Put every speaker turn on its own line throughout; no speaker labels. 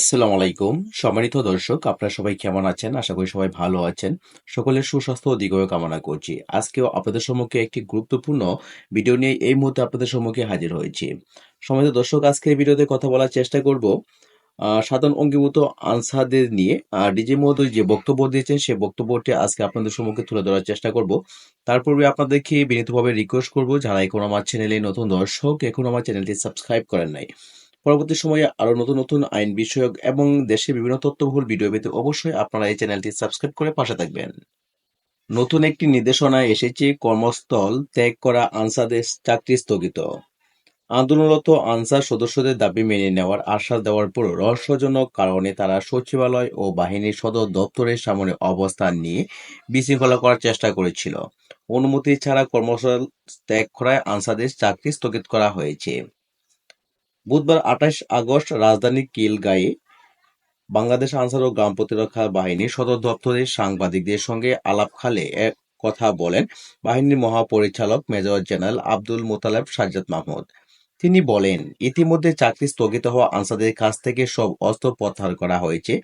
আসসালামু আলাইকুম। সম্মানিত দর্শক, আপনারা সবাই কেমন আছেন? আশা করি সবাই ভালো আছেন। সকলের সুস্বাস্থ্য ও দীর্ঘায়ু কামনা করছি। আজকেও আপনাদের সম্মুখে একটি গুরুত্বপূর্ণ ভিডিও নিয়ে এই মুহূর্তে আপনাদের সম্মুখে হাজির হয়েছি। সম্মানিত দর্শক, আজকের ভিডিওতে কথা বলার চেষ্টা করব সাধারণ অঙ্গীভূত আনসারদের নিয়ে। ডিজে মহোদয় যে বক্তব্য দিয়েছেন সেই বক্তব্যটি আজকে আপনাদের সম্মুখে তুলে ধরার চেষ্টা করব। তার পূর্বে আপনাদেরকে বিনীতভাবে রিকোয়েস্ট করব, যারা এখন আমার চ্যানেলে নতুন দর্শক, এখন আমার চ্যানেলটি সাবস্ক্রাইব করেন নাই পরবর্তী সময়ে আরও নতুন নতুন আইন বিষয়ক এবং দেশের বিভিন্ন তথ্যবহুল ভিডিও পেতে অবশ্যই আপনারা এই চ্যানেলটি সাবস্ক্রাইব করে পাশে থাকবেন। নতুন একটি নির্দেশনা এসেছে কর্মস্থল ত্যাগ করা আনসারদের চাকরি স্থগিত। আন্দোলনরত আনসার সদস্যদের দাবি মেনে নেওয়ার আশ্বাস দেওয়ার পর রহস্যজনক কারণে তারা সচিবালয় ও বাহিনীর সদর দপ্তরের সামনে অবস্থান নিয়ে বিশৃঙ্খলা করার চেষ্টা করেছিল। অনুমতি ছাড়া কর্মস্থল ত্যাগ করায় আনসারদের চাকরি স্থগিত করা হয়েছে। বুধবার আঠাশ আগস্ট রাজধানীর কিলগাঁয়ে বাংলাদেশ আনসার ও গ্রাম প্রতিরক্ষা বাহিনীর সদর দপ্তরে সাংবাদিকদের সঙ্গে আলাপকালে এক কথা বলেন বাহিনীর মহাপরিচালক মেজর জেনারেল আব্দুল মোতালেব সাজ্জাদ মাহমুদ। তিনি বলেন, ইতিমধ্যে চাকরি স্থগিত হওয়া আনসারদের কাছ থেকে সব অস্ত্র প্রত্যাহার করা হয়েছে,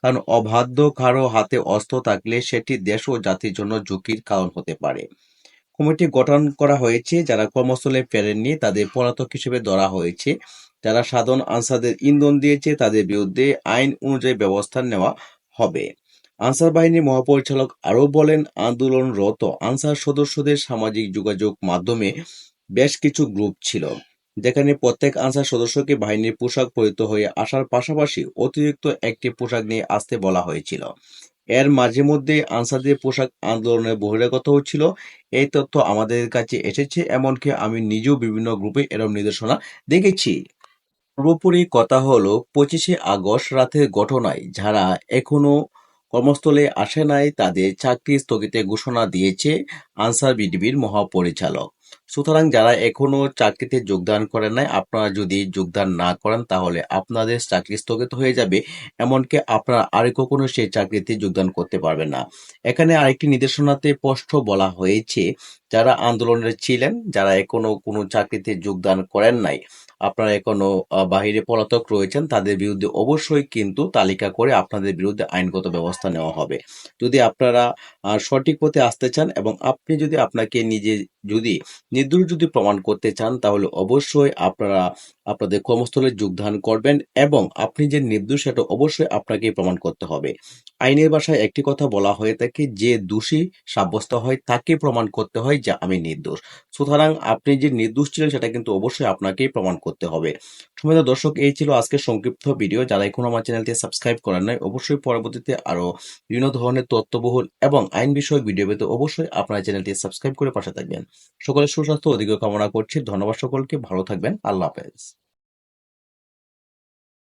কারণ অবাধ্য কারও হাতে অস্ত্র থাকলে সেটি দেশ ও জাতির জন্য ঝুঁকির কারণ হতে পারে। কমিটি গঠন করা হয়েছে, যারা কর্মস্থলে ফেরেননি তাদের পলাতক হিসেবে ধরা হয়েছে। যারা সাধারণ আনসারদের ইন্ধন দিয়েছে, তাদের বিরুদ্ধে আইন অনুযায়ী ব্যবস্থা নেওয়া হবে। আনসার বাহিনীর মহাপরিচালক আরও বলেন, আন্দোলনরত আনসার সদস্যদের সামাজিক যোগাযোগ মাধ্যমে বেশ কিছু গ্রুপ ছিল, যেখানে প্রত্যেক আনসার সদস্যকে বাহিনীর পোশাক পরিহিত হয়ে আসার পাশাপাশি অতিরিক্ত একটি পোশাক নিয়ে আসতে বলা হয়েছিল। এর মাঝে মধ্যে আনসারদের পোশাক আন্দোলনের বহিরাগত হচ্ছিল এই তথ্য আমাদের কাছে এসেছে, এমনকি আমি নিজেও বিভিন্ন গ্রুপে এরম নির্দেশনা দেখেছি। সর্বোপরি কথা হলো, পঁচিশে আগস্ট রাতের ঘটনায় যারা এখনও কর্মস্থলে আসে নাই তাদের চাকরি স্থগিতের ঘোষণা দিয়েছে আনসার বিডিবির মহাপরিচালক। সুতরাং যারা এখনও চাকরিতে যোগদান করেন নাই, আপনারা যদি যোগদান না করেন, তাহলে আপনাদের চাকরি স্থগিত হয়ে যাবে, এমনকি আপনারা আর কখনো সেই চাকরিতে যোগদান করতে পারবেন না। এখানে আরেকটি নির্দেশনাতে স্পষ্ট বলা হয়েছে, যারা আন্দোলনে ছিলেন, যারা এখনও কোনো চাকরিতে যোগদান করেন নাই, আপনারা এখনও বাহিরে পলাতক রয়েছেন, তাদের বিরুদ্ধে অবশ্যই কিন্তু তালিকা করে আপনাদের বিরুদ্ধে আইনগত ব্যবস্থা নেওয়া হবে। যদি আপনারা সঠিক পথে আসতে চান এবং আপনি যদি আপনাকে নিজে যদি নির্দোষ যদি প্রমাণ করতে চান, তাহলে অবশ্যই আপনারা আপনাদের কর্মস্থলে যোগদান করবেন এবং আপনি যে নির্দোষ সেটা অবশ্যই আপনাকে প্রমাণ করতে হবে। আইনের ভাষায় একটি কথা বলা হয়ে থাকে, যে দোষী সাব্যস্ত হয়, তাকে প্রমাণ করতে হয় যে আমি নির্দোষ। সুতরাং আপনি যে নির্দোষ ছিলেন, সেটা কিন্তু অবশ্যই আপনাকেই প্রমাণ করতে হবে। সময় দর্শক, এই ছিল আজকের সংক্ষিপ্ত ভিডিও। যারা এখন আমার চ্যানেলটি সাবস্ক্রাইব করেন নাই, অবশ্যই পরবর্তীতে আরও বিভিন্ন ধরনের তথ্যবহুল এবং আইন বিষয়ক ভিডিও পেতে অবশ্যই আপনার চ্যানেলটি সাবস্ক্রাইব করে পাশে থাকবেন। সকলের সুস্বাস্থ্য, অধিক কামনা করছি। ধন্যবাদ সকলকে। ভালো থাকবেন। আল্লাহ হাফেজ।